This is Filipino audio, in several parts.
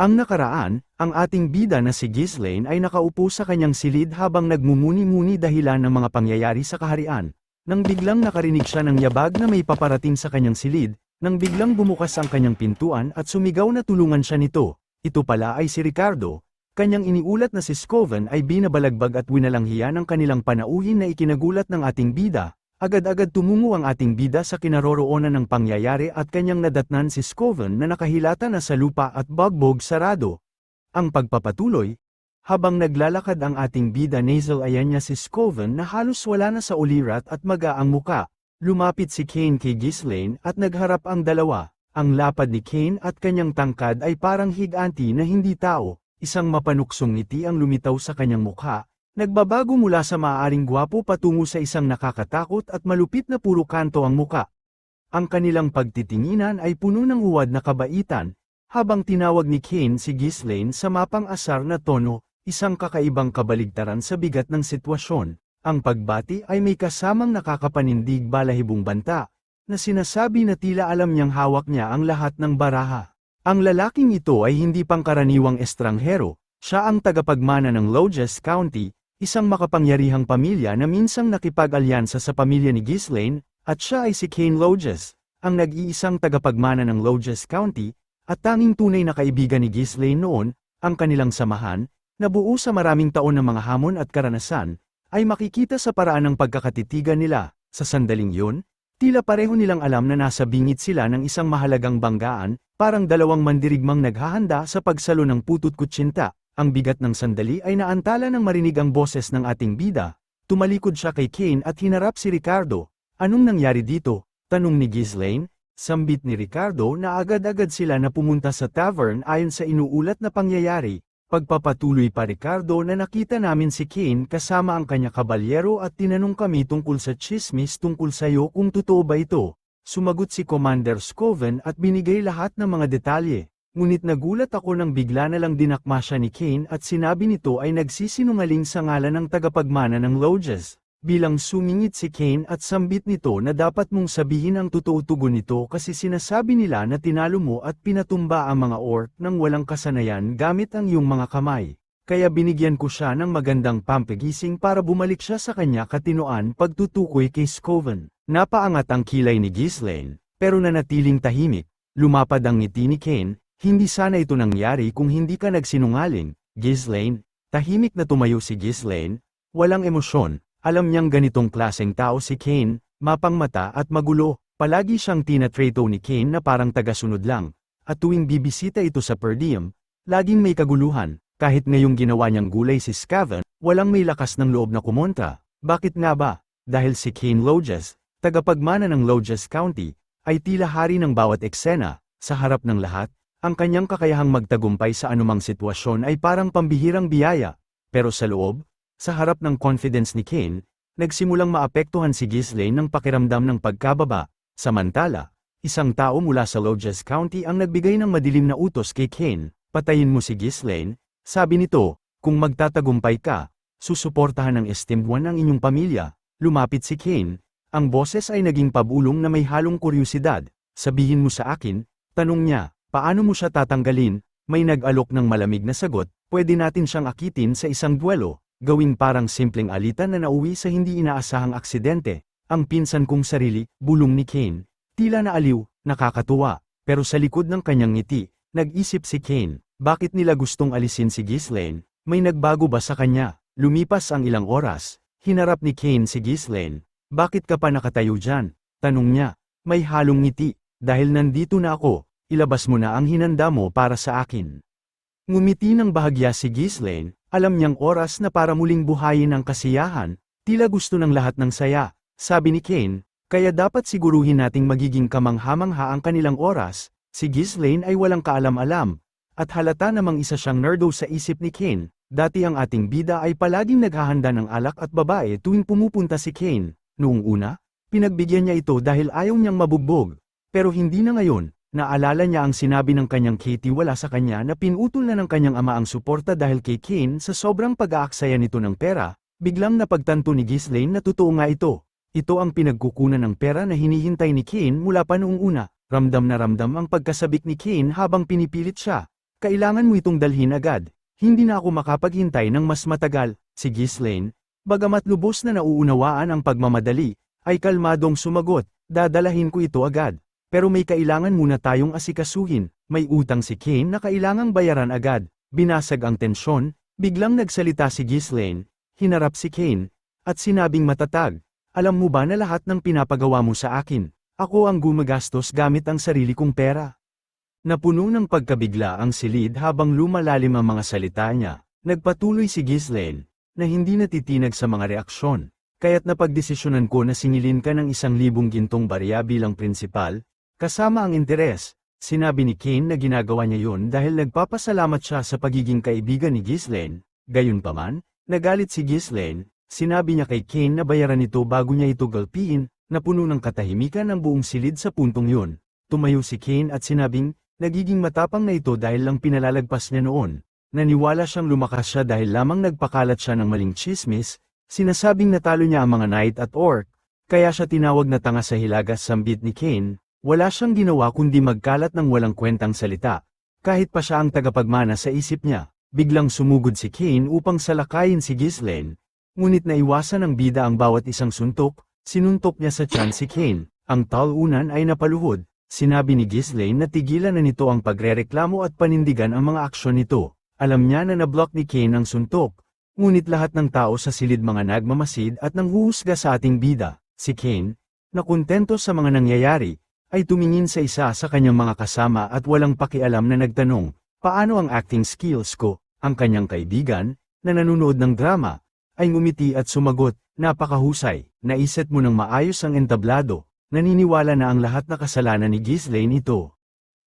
Ang nakaraan, ang ating bida na si Ghislaine ay nakaupo sa kanyang silid habang nagmumuni-muni dahilan ng mga pangyayari sa kaharian. Nang biglang nakarinig siya ng yabag na may paparating sa kanyang silid, nang biglang bumukas ang kanyang pintuan at sumigaw na tulungan siya nito. Ito pala ay si Ricardo. Kanyang iniulat na si Scoven ay binabalagbag at winalanghiya ng kanilang panauhin na ikinagulat ng ating bida, Agad-agad tumungo ang ating bida sa kinaroroonan ng pangyayari at kanyang nadatnan si Scoven na nakahilata na sa lupa at bagbog sarado. Ang pagpapatuloy, habang naglalakad ang ating bida nasal ayan niya si Scoven na halos wala na sa ulirat at maga ang muka, lumapit si Kane kay Ghislaine at nagharap ang dalawa. Ang lapad ni Kane at kanyang tangkad ay parang higanti na hindi tao, isang mapanuksong ngiti ang lumitaw sa kanyang mukha, Nagbabago mula sa maaaring gwapo patungo sa isang nakakatakot at malupit na puro kanto ang muka. Ang kanilang pagtitinginan ay puno ng huwad na kabaitan, habang tinawag ni Kane si Ghislaine sa mapang asar na tono, isang kakaibang kabaligtaran sa bigat ng sitwasyon. Ang pagbati ay may kasamang nakakapanindig balahibong banta, na sinasabi na tila alam niyang hawak niya ang lahat ng baraha. Ang lalaking ito ay hindi pangkaraniwang estranghero, siya ang tagapagmana ng Loges County, isang makapangyarihang pamilya na minsang nakipag-alyansa sa pamilya ni Ghislaine, at siya ay si Kane Loges, ang nag-iisang tagapagmana ng Loges County, at tanging tunay na kaibigan ni Ghislaine noon, ang kanilang samahan, na buo sa maraming taon ng mga hamon at karanasan, ay makikita sa paraan ng pagkakatitigan nila, sa sandaling yun, tila pareho nilang alam na nasa bingit sila ng isang mahalagang banggaan, parang dalawang mandirigmang naghahanda sa pagsalo ng putut kutsinta, ang bigat ng sandali ay naantala ng marinig ang boses ng ating bida. Tumalikod siya kay Kane at hinarap si Ricardo. Anong nangyari dito? Tanong ni Ghislaine. Sambit ni Ricardo na agad-agad sila na pumunta sa tavern ayon sa inuulat na pangyayari. Pagpapatuloy pa Ricardo na nakita namin si Kane kasama ang kanya kabalyero at tinanong kami tungkol sa chismis tungkol sayo kung totoo ba ito. Sumagot si Commander Scoven at binigay lahat ng mga detalye. Ngunit nagulat ako nang bigla na lang dinakma siya ni Kane at sinabi nito ay nagsisinungaling sa ngalan ng tagapagmana ng Loges. Bilang sumingit si Kane at sambit nito na dapat mong sabihin ang totoo tugon nito kasi sinasabi nila na tinalo mo at pinatumba ang mga orc nang walang kasanayan gamit ang iyong mga kamay. Kaya binigyan ko siya ng magandang pampagising para bumalik siya sa kanya katinoan pagtutukoy kay Scoven. Napaangat ang kilay ni Ghislaine, pero nanatiling tahimik. Lumapad ang ngiti ni Kane, hindi sana ito nangyari kung hindi ka nagsinungaling, Ghislaine. Tahimik na tumayo si Ghislaine, walang emosyon, alam niyang ganitong klaseng tao si Kane, mapang mata at magulo, palagi siyang tinatreto ni Kane na parang tagasunod lang, at tuwing bibisita ito sa per diem, laging may kaguluhan, kahit ngayong ginawa niyang gulay si Scaven, walang may lakas ng loob na kumontra. Bakit nga ba? Dahil si Kane Loges, tagapagmana ng Loges County, ay tila hari ng bawat eksena, sa harap ng lahat, ang kanyang kakayahang magtagumpay sa anumang sitwasyon ay parang pambihirang biyaya, pero sa loob, sa harap ng confidence ni Kane, nagsimulang maapektuhan si Ghislaine ng pakiramdam ng pagkababa. Samantala, isang tao mula sa Loges County ang nagbigay ng madilim na utos kay Kane, patayin mo si Ghislaine, sabi nito, kung magtatagumpay ka, susuportahan ng esteemed one ang inyong pamilya, lumapit si Kane, ang boses ay naging pabulong na may halong kuryusidad, sabihin mo sa akin, tanong niya, Paano mo siya tatanggalin? May nag-alok ng malamig na sagot, pwede natin siyang akitin sa isang duelo, gawing parang simpleng alitan na nauwi sa hindi inaasahang aksidente. Ang pinsan kong sarili, bulong ni Kane. Tila na aliw, nakakatuwa, pero sa likod ng kanyang ngiti, nag-isip si Kane, bakit nila gustong alisin si Ghislaine? May nagbago ba sa kanya? Lumipas ang ilang oras, hinarap ni Kane si Ghislaine. Bakit ka pa nakatayo dyan? Tanong niya. May halong ngiti, dahil nandito na ako, ilabas mo na ang hinanda mo para sa akin. Ngumiti ng bahagya si Ghislaine, alam niyang oras na para muling buhayin ang kasiyahan, tila gusto ng lahat ng saya, sabi ni Kane, kaya dapat siguruhin nating magiging kamangha-mangha ang kanilang oras, si Ghislaine ay walang kaalam-alam, at halata namang isa siyang nerdo sa isip ni Kane, dati ang ating bida ay palaging naghahanda ng alak at babae tuwing pumupunta si Kane, noong una, pinagbigyan niya ito dahil ayaw niyang mabugbog, pero hindi na ngayon, Naalala niya ang sinabi ng kanyang Katie wala sa kanya na pinutol na ng kanyang ama ang suporta dahil kay Kane sa sobrang pag-aaksaya nito ng pera, biglang napagtanto ni Ghislaine na totoo nga ito. Ito ang pinagkukunan ng pera na hinihintay ni Kane mula pa noong una. Ramdam na ramdam ang pagkasabik ni Kane habang pinipilit siya. Kailangan mo itong dalhin agad. Hindi na ako makapaghintay ng mas matagal, si Ghislaine, bagamat lubos na nauunawaan ang pagmamadali, ay kalmadong sumagot, dadalahin ko ito agad. Pero may kailangan muna tayong asikasuhin, may utang si Kane na kailangang bayaran agad. Binasag ang tensyon, biglang nagsalita si Ghislaine, hinarap si Kane, at sinabing matatag, alam mo ba na lahat ng pinapagawa mo sa akin, ako ang gumagastos gamit ang sarili kong pera. Napuno ng pagkabigla ang silid habang lumalalim ang mga salita niya, nagpatuloy si Ghislaine, na hindi natitinag sa mga reaksyon, kaya't napagdesisyonan ko na singilin ka ng isang libong gintong barya bilang prinsipal, kasama ang interes, sinabi ni Kane na ginagawa niya yun dahil nagpapasalamat siya sa pagiging kaibigan ni Ghislaine, gayunpaman, nagalit si Ghislaine, sinabi niya kay Kane na bayaran ito bago niya ito galpiin, napuno ng katahimikan ang buong silid sa puntong yun. Tumayo si Kane at sinabing, nagiging matapang na ito dahil lang pinalalagpas niya noon. Naniwala siyang lumakas siya dahil lamang nagpakalat siya ng maling chismis, sinasabing natalo niya ang mga knight at orc, kaya siya tinawag na tanga sa hilagas sambit ni Kane, wala siyang ginawa kundi magkalat ng walang kwentang salita. Kahit pa siya ang tagapagmana sa isip niya, biglang sumugod si Kane upang salakayin si Ghislaine, ngunit naiwasan ng bida ang bawat isang suntok, sinuntok niya sa tiyan si Kane, ang talunan ay napaluhod, sinabi ni Ghislaine na tigilan na nito ang pagrereklamo at panindigan ang mga aksyon nito. Alam niya na nablock ni Kane ang suntok, ngunit lahat ng tao sa silid mga nagmamasid at nanghuhusga sa ating bida, si Kane, na kontento sa mga nangyayari, ay tumingin sa isa sa kanyang mga kasama at walang pakialam na nagtanong, paano ang acting skills ko, ang kanyang kaibigan, na nanonood ng drama, ay ngumiti at sumagot, napakahusay, naiset mo ng maayos ang entablado, naniniwala na ang lahat na kasalanan ni Ghislaine ito.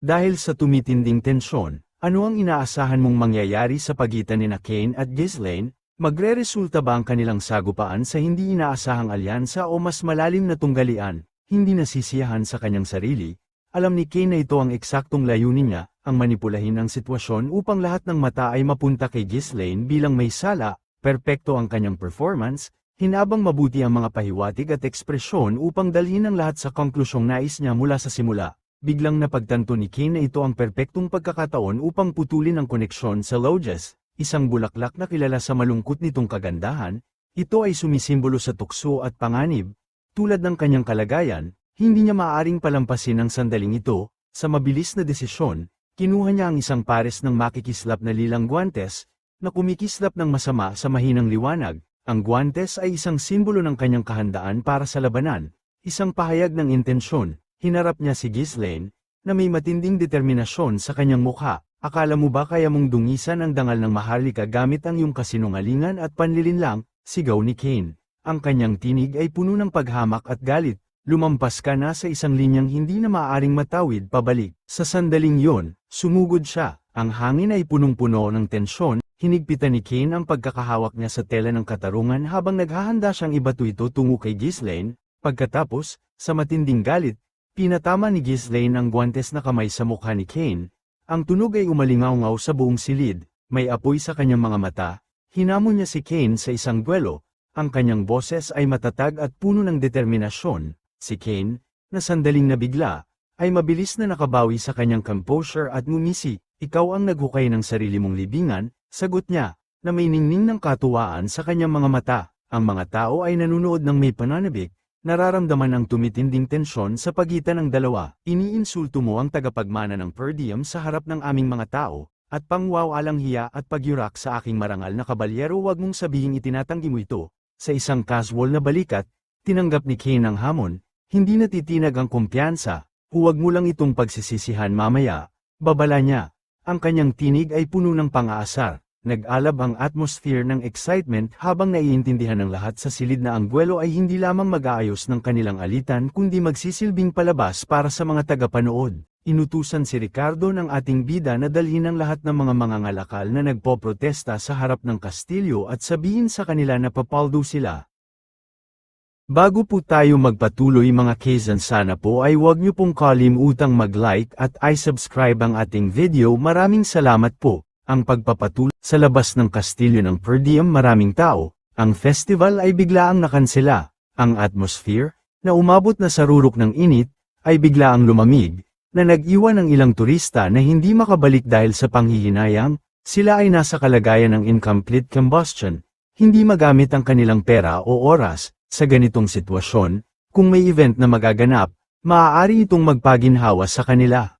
Dahil sa tumitinding tensyon, ano ang inaasahan mong mangyayari sa pagitan ni na Kane at Ghislaine, magre-resulta ba ang kanilang sagupaan sa hindi inaasahang alyansa o mas malalim na tunggalian, hindi nasisiyahan sa kanyang sarili, alam ni Kane na ito ang eksaktong layunin niya, ang manipulahin ang sitwasyon upang lahat ng mata ay mapunta kay Ghislaine bilang may sala, perpekto ang kanyang performance, hinabang mabuti ang mga pahiwatig at ekspresyon upang dalhin ang lahat sa konklusyong nais niya mula sa simula. Biglang napagtanto ni Kane na ito ang perpektong pagkakataon upang putulin ang koneksyon sa Loges, isang bulaklak na kilala sa malungkot nitong kagandahan, ito ay sumisimbolo sa tukso at panganib, tulad ng kanyang kalagayan, hindi niya maaaring palampasin ang sandaling ito, sa mabilis na desisyon, kinuha niya ang isang pares ng makikislap na lilang guantes, na kumikislap ng masama sa mahinang liwanag, ang guantes ay isang simbolo ng kanyang kahandaan para sa labanan, isang pahayag ng intensyon, hinarap niya si Ghislaine, na may matinding determinasyon sa kanyang mukha, akala mo ba kaya mong dungisan ang dangal ng maharlika gamit ang iyong kasinungalingan at panlilinlang, sigaw ni Kane. Ang kanyang tinig ay puno ng paghamak at galit, lumampas ka na sa isang linyang hindi na maaaring matawid pabalik. Sa sandaling yon, sumugod siya, ang hangin ay punong-puno ng tensyon, hinigpitan ni Kane ang pagkakahawak niya sa tela ng katarungan habang naghahanda siyang ibato ito tungo kay Ghislaine, pagkatapos, sa matinding galit, Pinatama ni Ghislaine ang guantes na kamay sa mukha ni Kane. Ang tunog ay umalingaw sa buong silid, may apoy sa kanyang mga mata. Hinamon niya si Kane sa isang duelo. Ang kanyang boses ay matatag at puno ng determinasyon. Si Kane, na sandaling nabigla, ay mabilis na nakabawi sa kanyang composure at ngumisi. Ikaw ang naghukay ng sarili mong libingan, sagot niya, na may ningning ng katuwaan sa kanyang mga mata. Ang mga tao ay nanunood ng may pananabik, Nararamdaman ang tumitinding tensyon sa pagitan ng dalawa, iniinsulto mo ang tagapagmana ng per diem sa harap ng aming mga tao, at pangwawalang hiya at pagyurak sa aking marangal na kabalyero wag mong sabihin itinatanggi mo ito. Sa isang casual na balikat, tinanggap ni Kane ang hamon, hindi natitinag ang kumpiyansa, huwag mo lang itong pagsisisihan mamaya, babala niya. Ang kanyang tinig ay puno ng pang-aasar, nag-alab ang atmosphere ng excitement habang naiintindihan ng lahat sa silid na ang buwelo ay hindi lamang mag-aayos ng kanilang alitan kundi magsisilbing palabas para sa mga tagapanood. Inutusan si Ricardo ng ating bida na dalhin ang lahat ng mga mangangalakal na nagpoprotesta sa harap ng kastilyo at sabihin sa kanila na papaldo sila. Bago po tayo magpatuloy mga Kazan sana po ay huwag niyo pong kalimutang mag-like at i-subscribe ang ating video. Maraming salamat po. Ang pagpapatuloy sa labas ng kastilyo ng per diem maraming tao, ang festival ay biglaang nakansela, ang atmosphere, na umabot na sa rurok ng init, ay biglaang lumamig, na nag-iwan ng ilang turista na hindi makabalik dahil sa panghihinayang, sila ay nasa kalagayan ng incomplete combustion, hindi magamit ang kanilang pera o oras, sa ganitong sitwasyon, kung may event na magaganap, maaari itong magpaginhawa sa kanila.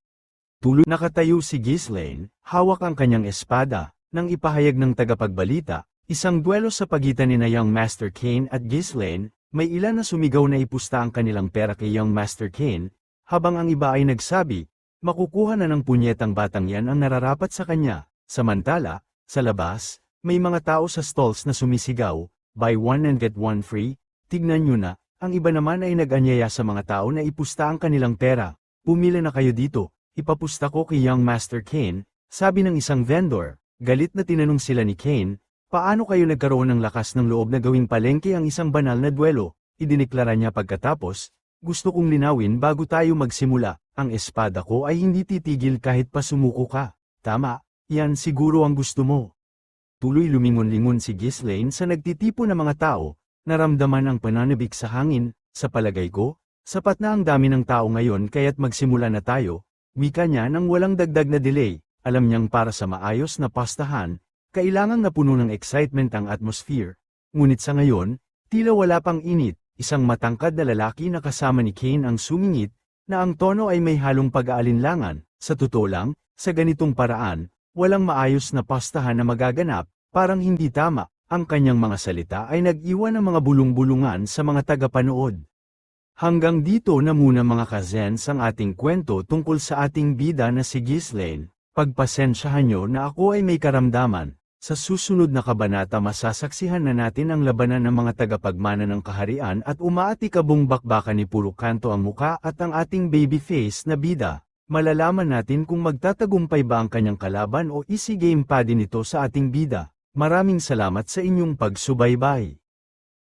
Tuloy nakatayo si Ghislaine, hawak ang kanyang espada, nang ipahayag ng tagapagbalita, isang duelo sa pagitan ni na Young Master Kane at Ghislaine, may ilan na sumigaw na ipusta ang kanilang pera kay Young Master Kane, habang ang iba ay nagsabi, makukuha na ng punyetang batang yan ang nararapat sa kanya. Samantala, sa labas, may mga tao sa stalls na sumisigaw, buy one and get one free, tignan nyo na, ang iba naman ay nag-anyaya sa mga tao na ipusta ang kanilang pera. Pumila na kayo dito, ipapusta ko kay Young Master Kane, sabi ng isang vendor. Galit na tinanong sila ni Kane, paano kayo nagkaroon ng lakas ng loob na gawing palengke ang isang banal na duelo? Idineklara niya pagkatapos, gusto kong linawin bago tayo magsimula, ang espada ko ay hindi titigil kahit pa sumuko ka. Tama, yan siguro ang gusto mo. Tuloy lumingon-lingon si Ghislaine sa nagtitipo na mga tao, naramdaman ang pananabik sa hangin, sa palagay ko, sapat na ang dami ng tao ngayon kaya't magsimula na tayo, wika niya nang walang dagdag na delay, alam niyang para sa maayos na pastahan, kailangang napuno ng excitement ang atmosphere, ngunit sa ngayon, tila wala pang init, isang matangkad na lalaki na kasama ni Kane ang sumingit, na ang tono ay may halong pag-aalinlangan, sa totoo lang, sa ganitong paraan, walang maayos na pastahan na magaganap, parang hindi tama, ang kanyang mga salita ay nag-iwan ng mga bulong-bulungan sa mga tagapanood. Hanggang dito na muna mga kazens ang ating kwento tungkol sa ating bida na si Ghislaine, pagpasensyahan nyo na ako ay may karamdaman, sa susunod na kabanata masasaksihan na natin ang labanan ng mga tagapagmana ng kaharian at umaatikabong bakbakan ni Puro Kanto ang muka at ang ating babyface na bida. Malalaman natin kung magtatagumpay ba ang kanyang kalaban o easy game pa din ito sa ating bida. Maraming salamat sa inyong pagsubaybay.